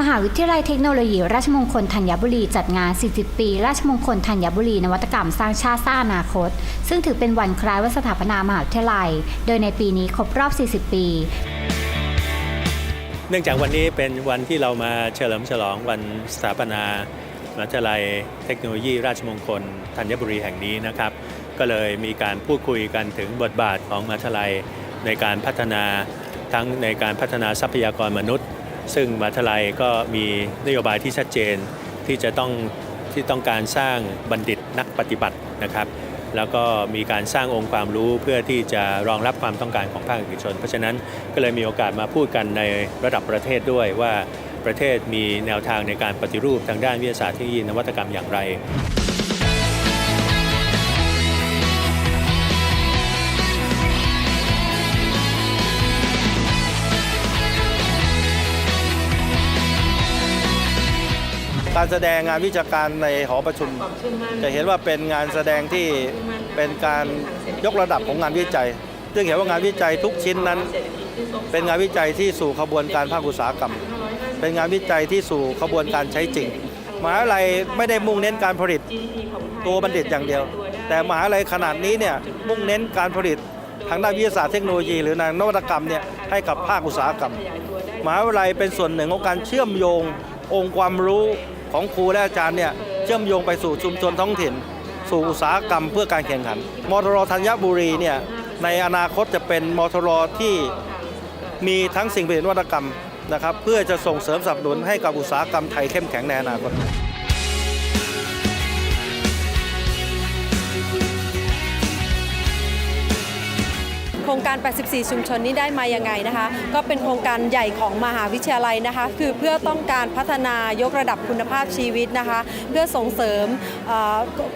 มหาวิทยาลัยเทคโนโลยี ราชมงคลธัญบุรีจัดงาน 40 ปี ราชมงคลธัญบุรี นวัตกรรมสร้างชาติสร้างอนาคต ซึ่งถือเป็นวันคล้ายวันสถาปนามหาวิทยาลัย โดยในปีนี้ครบรอบ 40 ปี เนื่องจากวันนี้เป็นวันที่เรามาเฉลิมฉลองวันสถาปนามหาวิทยาลัยเทคโนโลยี ราชมงคลธัญบุรีแห่งนี้นะครับ ก็เลยมีการพูดคุยกันถึงบทบาทของมหาวิทยาลัยในการพัฒนาทั้งในการพัฒนาทรัพยากรมนุษย์ ซึ่งมหาทยาลัยก็มีนโยบายที่ชัดเจนที่จะต้องที่ต้องการสร้างบัณฑิตนักปฏิบัตินะครับ แล้วก็มีการสร้างองค์ความรู้เพื่อที่จะรองรับความต้องการของภาคเอกชน เพราะฉะนั้นก็เลยมีโอกาสมาพูดกันในระดับประเทศด้วยว่าประเทศมีแนวทางในการปฏิรูปทางด้านวิทยาศาสตร์เทคโนโลยีนวัตกรรมอย่างไร การแสดงงานวิชาการในหอประชุม จะเห็นว่าเป็นงานแสดงที่เป็นการยกระดับของงานวิจัย ซึ่งเห็นว่างานวิจัยทุกชิ้นนั้น เป็นงานวิจัยที่สู่ขบวนการภาคอุตสาหกรรม เป็นงานวิจัยที่สู่ขบวนการใช้จริงมหาวิทยาลัยไม่ได้มุ่งเน้นการผลิตตัวบัณฑิตอย่างเดียว แต่มหาวิทยาลัยขนาดนี้เนี่ยมุ่งเน้นการผลิตทางด้านวิทยาศาสตร์เทคโนโลยี หรือนนวัตกรรมเนี่ยให้กับภาคอุตสาหกรรมมหาวิทยาลัยเป็นส่วนหนึ่งของการเชื่อมโยงองค์ความรู้ ของครูและอาจารย์เนี่ยเชื่อมโยงไปสู่ชุมชนท้องถิ่น สู่อุตสาหกรรมเพื่อการแข่งขัน มทรธัญบุรีเนี่ยในอนาคตจะเป็นมทรที่มีทั้งสิ่งผลิตนวัตกรรมนะครับเพื่อจะส่งเสริมสนับสนุนให้กับอุตสาหกรรมไทยเข้มแข็งในอนาคต รงการ 84 ชุมชนนี้ได้มายังไงนะคะ ก็เป็นโครงการใหญ่ของมหาวิทยาลัยนะคะ คือเพื่อต้องการพัฒนายกระดับคุณภาพชีวิตนะคะ เพื่อส่งเสริม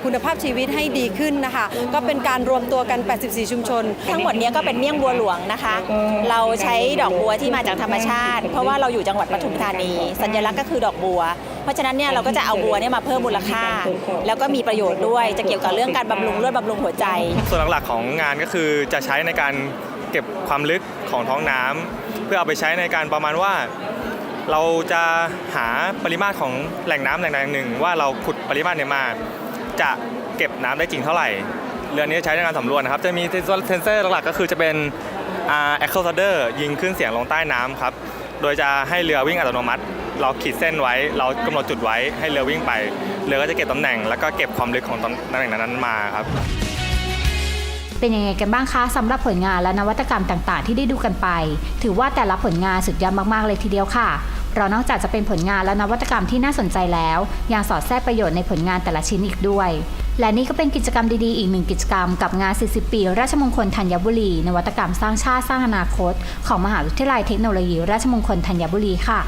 คุณภาพชีวิตให้ดีขึ้นนะคะ ก็เป็นการรวมตัวกัน 84 ชุมชน ทั้งหมดนี้ก็เป็นเมี่ยงบัวหลวงนะคะ เราใช้ดอกบัวที่มาจากธรรมชาติ เพราะว่าเราอยู่จังหวัดปทุมธานี สัญลักษณ์ก็คือดอกบัว เพราะฉะนั้นเนี่ยเราก็จะเอาบัวเนี่ยมาเพิ่มมูลค่า แล้วก็มีประโยชน์ด้วยจะเกี่ยวกับเรื่องการบำรุงเลือดบำรุงหัวใจ ส่วนหลักๆของงานก็คือจะใช้ในการเก็บความลึกของท้องน้ำเพื่อเอาไปใช้ในการประมาณว่า เราจะหาปริมาตรของแหล่งน้ำแหล่งใดแหล่งหนึ่ง ว่าเราขุดปริมาตรเนี่ยมา จะเก็บน้ำได้จริงเท่าไหร่เรือนี้ใช้ในการสำรวจนะครับ จะมีเซนเซอร์หลักๆ ก็คือจะเป็นอ่า echo sounder ยิงขึ้นเสียงลงใต้น้ำครับ โดยจะให้เรือวิ่งอัตโนมัติ เราขีดเส้นไว้เรากำหนดจุดไว้ให้เรือวิ่งไป เรือก็จะเก็บตำแหน่ง แล้วก็เก็บความลึกของตำแหน่งนั้นๆมาครับ เป็นยังไงกันบ้างคะสำหรับผลงานและนวัตกรรมต่างๆ ที่ได้ดูกันไป ถือว่าแต่ละผลงานสุดยอดมากๆเลยทีเดียวค่ะเพราะนอกจากจะเป็นผลงานและนวัตกรรมที่น่าสนใจแล้ว ยังสอดแทรกประโยชน์ในผลงานแต่ละชิ้นอีกด้วย และนี่ก็เป็นกิจกรรมดีๆ อีกหนึ่งกิจกรรมกับงาน 40 ปี ราชมงคลธัญบุรี นวัตกรรมสร้างชาติสร้างอนาคต ของมหาวิทยาลัยเทคโนโลยี ราชมงคลธัญบุรีค่ะ